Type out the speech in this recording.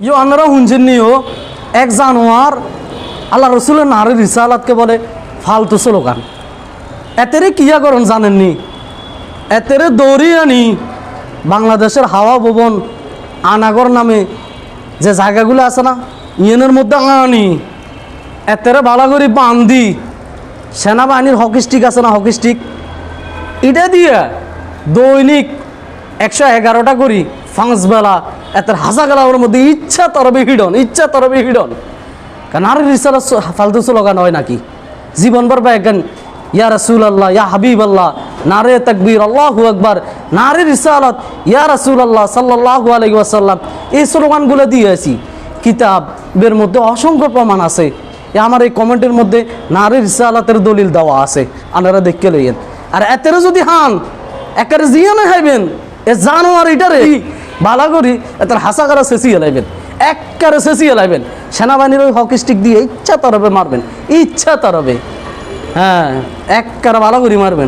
ইয়ে আপনারা শুনছেন নিও এক জানোয়ার আল্লাহ রসুলের নারী রিসালাতকে বলে, ফালতু স্লোগান। এতেরে কিয়া করুন জানেননি এতেরে দৌড়ি আনি বাংলাদেশের হাওয়া ভবন আনাগর নামে যে জায়গাগুলো আছে না, ইয়েনের মধ্যে আনি এতেরে বালাগরি বান্দি সেনাবাহিনীর হকি স্টিক আছে না হকি স্টিক এটা দিয়ে দৈনিক একশো এগারোটা করি পাঁচ বেলা এত হাসা গেলার মধ্যে ইচ্ছা তরবে হিডন, ইচ্ছা তরবে হিডন। কারণ আর রিসালা ফালতু স্লোগান হয় নাকি? জীবনভর বা একজন, ইয়া রসুল আল্লাহ ইয়া হাবিব আল্লাহ নারে তকবীর, আল্লাহু আকবার, নারে রিসালত, ইয়া রসুল আল্লাহ সাল্লাহু আলাইহি ওয়াসাল্লাম। এই স্লোগানগুলো দিয়েছি কিতাবের মধ্যে অসংখ্য প্রমাণ আছে। আমার এই কমেন্টের মধ্যে নারী রিসালাতের দলিল দেওয়া আছে। আপনারা দেখতে লইয়েন। আর এতেরে যদি হান একের জিয়ানে খাইবেন, এ জানো আর এটারে। বালা করি এটার হাসা করা শেষি এলাইবেন। এককারে শেষই এলাইবেন। সেনাবাহিনীর ওই হকি স্টিক দিয়ে ইচ্ছা তরবে মারবেন। ইচ্ছা তরবে। হ্যাঁ এককারে ভালো করে মারবেন।